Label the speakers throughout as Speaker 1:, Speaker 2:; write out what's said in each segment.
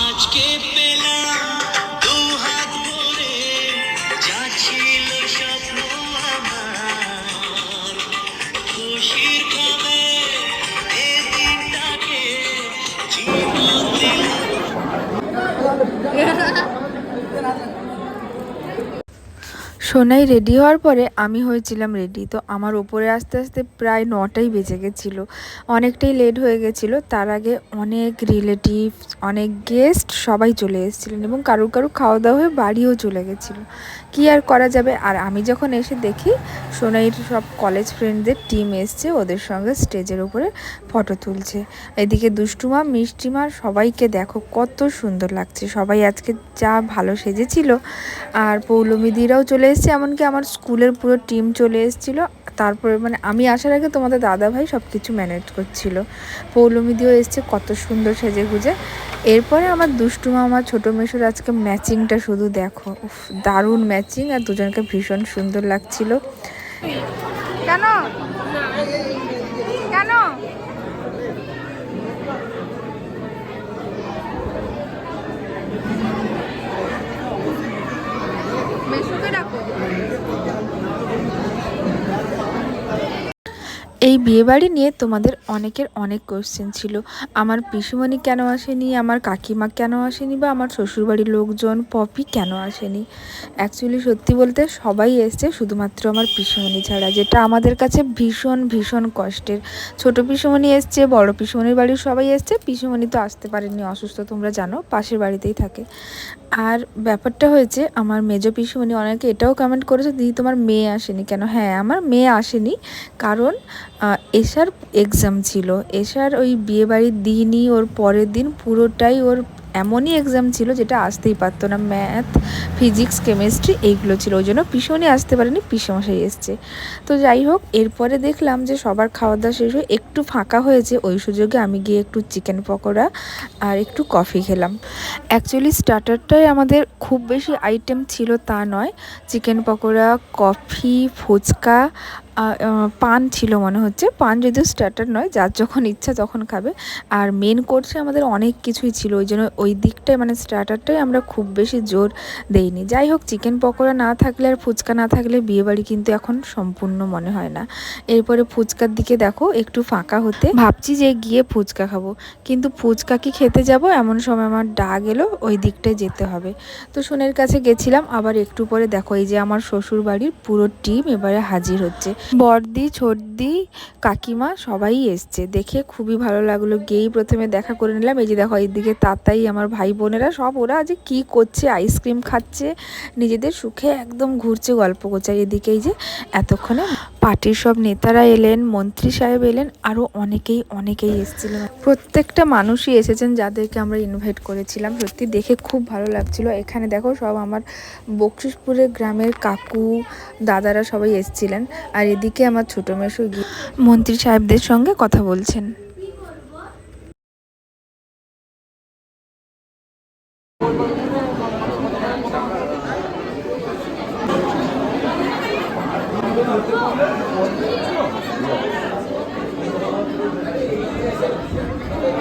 Speaker 1: আজকে পেলাম
Speaker 2: সোনাই রেডি হওয়ার পরে আমি হয়েছিলাম রেডি তো আমার ওপরে আস্তে আস্তে প্রায় নটাই বেজে গেছিল। অনেকটাই লেট হয়ে গেছিল। তার আগে অনেক রিলেটিভস অনেক গেস্ট সবাই চলে এসেছিলেন এবং কারুর কারুর খাওয়া দাওয়া হয়ে বাড়িও চলে গেছিল। কি আর করা যাবে? আর আমি যখন এসে দেখি সোনাইর সব কলেজ ফ্রেন্ডদের টিম এসছে, ওদের সঙ্গে স্টেজের উপরে ফটো তুলছে। এদিকে দুষ্টুমা মিষ্টিমা সবাইকে দেখো কত সুন্দর লাগছে। সবাই আজকে যা ভালো সেজেছিল। আর পৌলমিদিরাও চলে এসছে, এমনকি আমার স্কুলের পুরো টিম চলে এসেছিল। তারপরে মানে আমি আসার আগে তোমাদের দাদা ভাই সব কিছু ম্যানেজ করছিল। পৌলমি দিয়েও এসছে, কত সুন্দর সেজে গুজে এরপরে আমার দুষ্টু মামা, ছোটো মেশোর আজকে ম্যাচিংটা শুধু দেখো। দারুণ ম্যাচিং আর দুজনকে ভীষণ সুন্দর লাগছিল। কেন? কেন মেশোকে ডাকো এই বিয়েবাড়ি নিয়ে তোমাদের অনেকের অনেক কোশ্চেন ছিল। আমার পিসুমণি কেন আসেনি? আমার কাকিমা কেন আসেনি? বা আমার শ্বশুরবাড়ির লোকজন, পপি কেন আসেনি? অ্যাকচুয়ালি সত্যি বলতে সবাই এসছে, শুধুমাত্র আমার পিসুমণি ছাড়া, যেটা আমাদের কাছে ভীষণ ভীষণ কষ্টের। ছোট পিসুমণি এসছে, বড় পিসুমণির বাড়ির সবাই এসছে, পিসুমণি তো আসতে পারেনি অসুস্থ তোমরা জানো, পাশের বাড়িতেই থাকে। আর ব্যাপারটা হয়েছে, আমার মেজ পিসুমণি অনেকে এটাও কমেন্ট করেছে, দিদি, তোমার মেয়ে আসেনি কেন? হ্যাঁ আমার মেয়ে আসেনি, কারণ এশার এক্সাম ছিল। এশার ওই বিয়েবাড়ির দিনই ওর পরের দিন পুরোটাই ওর এমনই এক্সাম ছিল যেটা আসতেই পারতো না। ম্যাথ ফিজিক্স কেমিস্ট্রি এইগুলো ছিল। ওই জন্য পিসনি আসতে পারেনি, পিসমশাই এসছে। তো যাই হোক, এরপরে দেখলাম যে সবার খাওয়া দাওয়া শেষ হয়ে একটু ফাঁকা হয়েছে। ওই সুযোগে আমি গিয়ে একটু চিকেন পকোড়া আর একটু কফি খেলাম। অ্যাকচুয়ালি স্টার্টারটাই আমাদের খুব বেশি আইটেম ছিল তা নয়। চিকেন পকোড়া কফি ফুচকা পান ছিল মনে হচ্ছে। পান যদিও স্টার্টার নয়, যার যখন ইচ্ছা তখন খাবে। আর মেন কোর্সে আমাদের অনেক কিছুই ছিল, ওই জন্য ওই দিকটাই মানে স্টার্টারটাই আমরা খুব বেশি জোর দেইনি। যাই হোক চিকেন পকোড়া না থাকলে আর ফুচকা না থাকলে বিয়েবাড়ি কিন্তু এখন সম্পূর্ণ মনে হয় না। এরপরে ফুচকার দিকে দেখো, একটু ফাঁকা হতে। ভাবছি যে গিয়ে ফুচকা খাব। কিন্তু ফুচকা কি খেতে যাব? এমন সময় আমার ডাক এলো ওই দিকটায় যেতে হবে। তো সোনের কাছে গেছিলাম, আবার একটু পরে দেখো, এই যে আমার শ্বশুর বাড়ির পুরো টিম এবারে হাজির হচ্ছে। বড়দি, ছোটদি, কাকিমা সবাই এসছে। দেখে খুবই ভালো লাগল। গিয়েই প্রথমে দেখা করে নিলাম। এই যে দেখো, এইদিকে তাতাই, আমার ভাই বোনেরা সব ওরা যে কি করছে আইসক্রিম খাচ্ছে, নিজেদের সুখে একদম ঘুরছে, গল্প করছে। আর এদিকে এই যে এতক্ষণে পার্টির সব নেতারা এলেন, মন্ত্রী সাহেব এলেন আরও অনেকেই অনেকেই এসেছিলেন। প্রত্যেকটা মানুষই এসেছেন যাদেরকে আমরা ইনভাইট করেছিলাম। সত্যি দেখে খুব ভালো লাগছিল। এখানে দেখো সব আমার বকশিসপুরের গ্রামের কাকু, দাদারা সবাই এসেছিলেন। আর এদিকে আমার ছোটো মেশো মন্ত্রী সাহেবদের সঙ্গে কথা বলছেন। Thank you.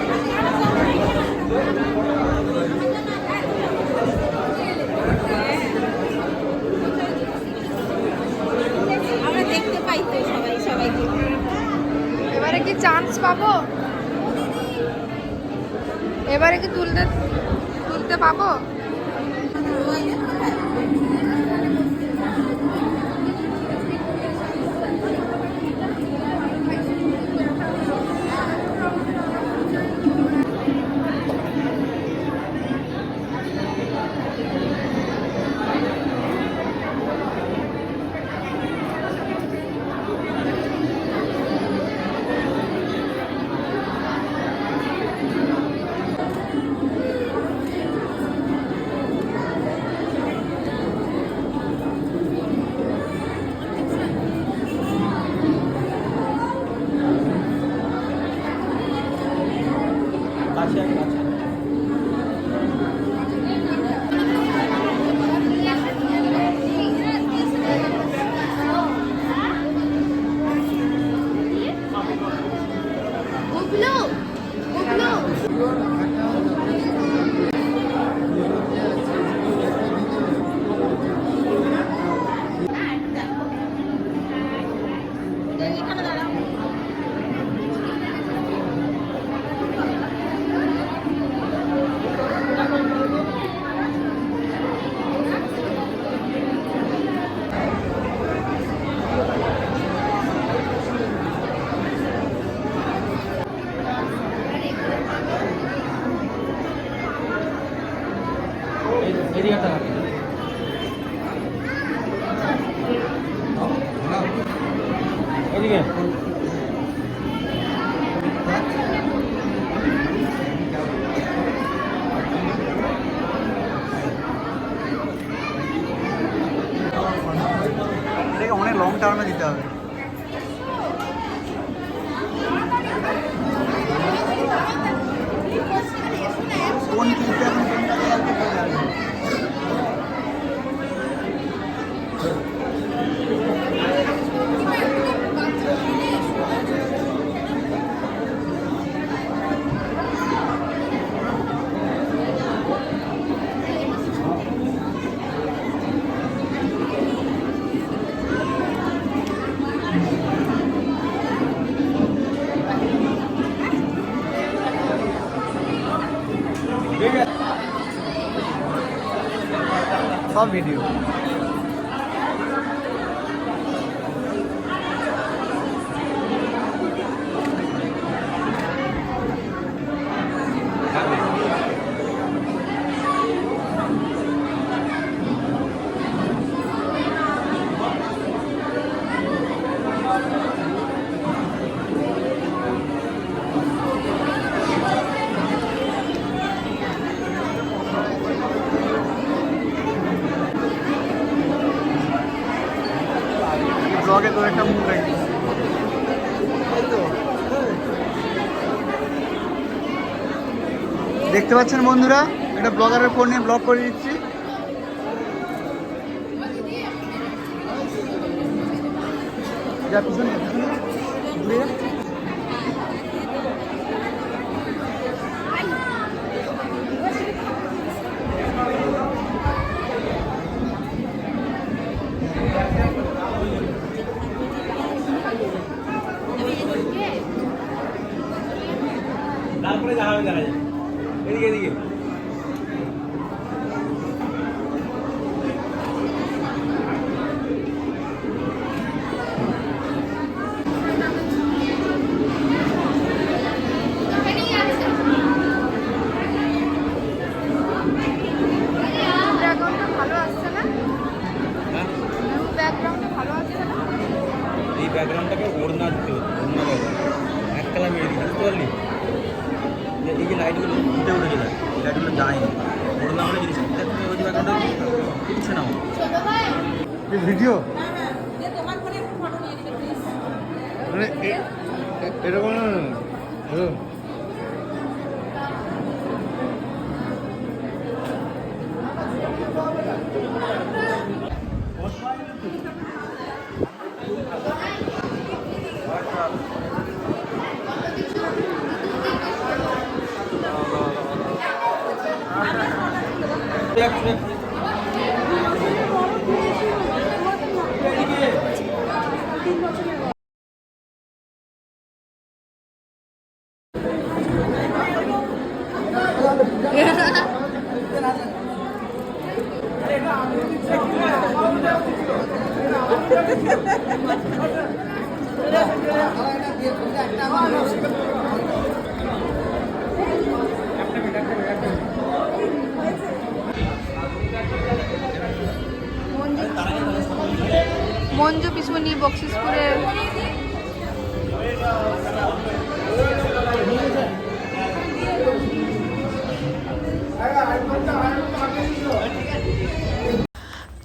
Speaker 3: এদিকে
Speaker 4: এটাকে অনেক লং টার্মে দিতে হবে কোন কিনতে এখন কোনটা দেওয়া হবে তা জানি না। সব ভিডিও ব্লগে তোর একটা মুখ দেখতে পাচ্ছেন বন্ধুরা, একটা ব্লগারের ফোন নিয়ে ব্লগ করে দিচ্ছি। যা পিছনে যা, পিছনে যা। ঘুরে যা।
Speaker 3: তারপরে দেখা হবে দেখা যাবে এদিকে এদিকে
Speaker 5: ব্যাকগ্রাউন্ডটা ভালো আসছে না
Speaker 3: হ্যাঁ
Speaker 5: ব্যাকগ্রাউন্ডটা ভালো আসছে না
Speaker 3: এই ব্যাকগ্রাউন্ডটাকে ওড়না দিতে হতো ওড়না দেওয়া এক কালার মেরে দিই বুঝতে পারলি এই যে লাইটগুলো উঠে উঠে যায় এই লাইটগুলো যায়নি ওড়না আমরা জিনিস দেখ তুমি ওই না।
Speaker 4: ভিডিও মানে এ- এ- এরকম না, না, না, এরকম।
Speaker 3: দেখ,
Speaker 5: মঞ্জু পিসমনি বকশিসপুরের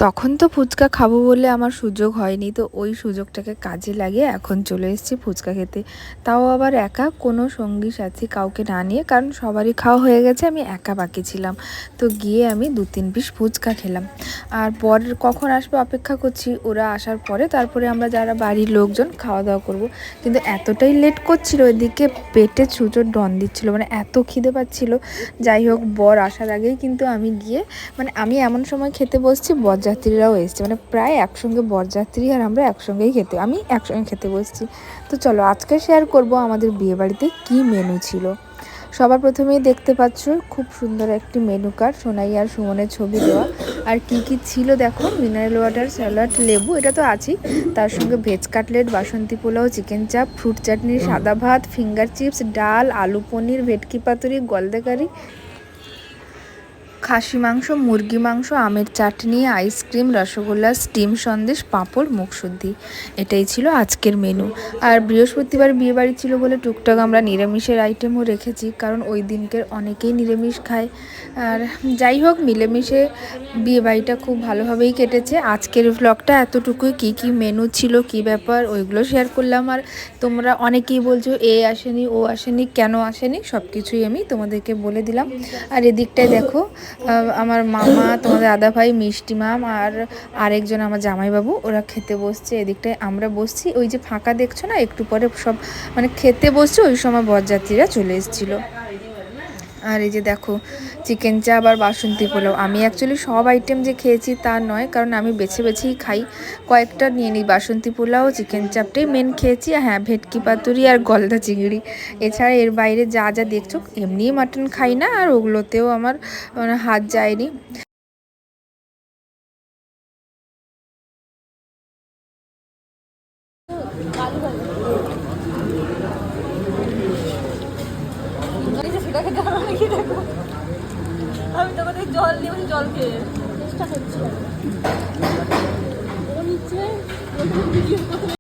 Speaker 2: তখন তো ফুচকা খাব বলে আমার সুযোগ হয়নি, তো ওই সুযোগটাকে কাজে লাগিয়ে এখন চলে এসেছি ফুচকা খেতে। তাও আবার একা, কোনো সঙ্গী সাথী কাউকে না নিয়ে, কারণ সবারই খাওয়া হয়ে গেছে, আমি একা বাকি ছিলাম। তো গিয়ে আমি দু তিন পিস ফুচকা খেলাম। আর পর কখন আসবে অপেক্ষা করছি, ওরা আসার পরে, তারপরে আমরা যারা বাড়ির লোকজন খাওয়া দাওয়া করব। কিন্তু এতটাই লেট করছিল, এদিকে পেটে ছুচোর ডন দিচ্ছিল মানে এত খিদে পাচ্ছিল। যাই হোক, বর আসার আগেই কিন্তু আমি গিয়ে মানে আমি এমন সময় খেতে বসছি বরযাত্রীরাও এসছে। মানে প্রায় একসঙ্গে বরযাত্রী আর আমরা একসঙ্গেই খেতে, আমি একসঙ্গে খেতে বসছি। তো চলো, আজকে শেয়ার করব আমাদের বিয়েবাড়িতে কি মেনু ছিল। সবার প্রথমেই দেখতে পাচ্ছ, খুব সুন্দর একটি মেনু কার্ড সোনাই আর সুমনের ছবি দেওয়া। আর কি কি ছিল দেখো মিনারেল ওয়াটার স্যালাড লেবু, এটা তো আছেই। তার সঙ্গে veg cutlet basanti pulao chicken chaap fruit chutney সাদা ভাত ফিঙ্গার চিপস ডাল, আলু পনির, ভেটকি পাতুরি, গলদে কারি খাসি মাংস, মুরগি মাংস, আমের chutney, ice cream, rasgulla, steam sandesh, papad, মুখশুদ্ধি। এটাই ছিল আজকের মেনু। আর বৃহস্পতিবার বিয়ে বাড়ি ছিল বলে টুকটাক আমরা নিরামিষের আইটেমও রেখেছি, কারণ ওই দিনকের অনেকেই নিরামিষ খায়। আর যাই হোক, মিলেমিশে বিয়ে বাড়িটা খুব ভালোভাবেই কেটেছে। আজকের ভ্লগটা এতটুকুই, কি কি মেনু ছিল, কি ব্যাপার, ওইগুলো শেয়ার করলাম। আর তোমরা অনেকেই বলছো, এ আসেনি, ও আসেনি, কেন আসেনি সব কিছুই আমি তোমাদেরকে বলে দিলাম। আর এদিকটায় দেখো আমার মামা, তোমাদের আদা ভাই, মিষ্টি মাম আর আরেকজন আমার জামাইবাবু, ওরা খেতে বসছে এদিকটায়। আমরা বসছি, ওই যে ফাঁকা দেখছ না, একটু পরে সব মানে খেতে বসছে, ওই সময় বরযাত্রীরা চলে এসেছিল। আর এই যে দেখো চিকেন চাপ আর বাসন্তী পোলাও। আমি অ্যাকচুয়ালি সব আইটেম যে খেয়েছি তা নয়, কারণ আমি বেছে বেছেই খাই। কয়েকটা নিয়ে নিই, বাসন্তী পোলাও চিকেন চাপটাই মেন খেয়েছি। হ্যাঁ ভেটকি পাতুরি আর গলদা চিংড়ি। এছাড়া এর বাইরে যা যা দেখছ, এমনিই মাটন খাই না, আর ওগুলোতেও আমার মানে হাত যায়নি।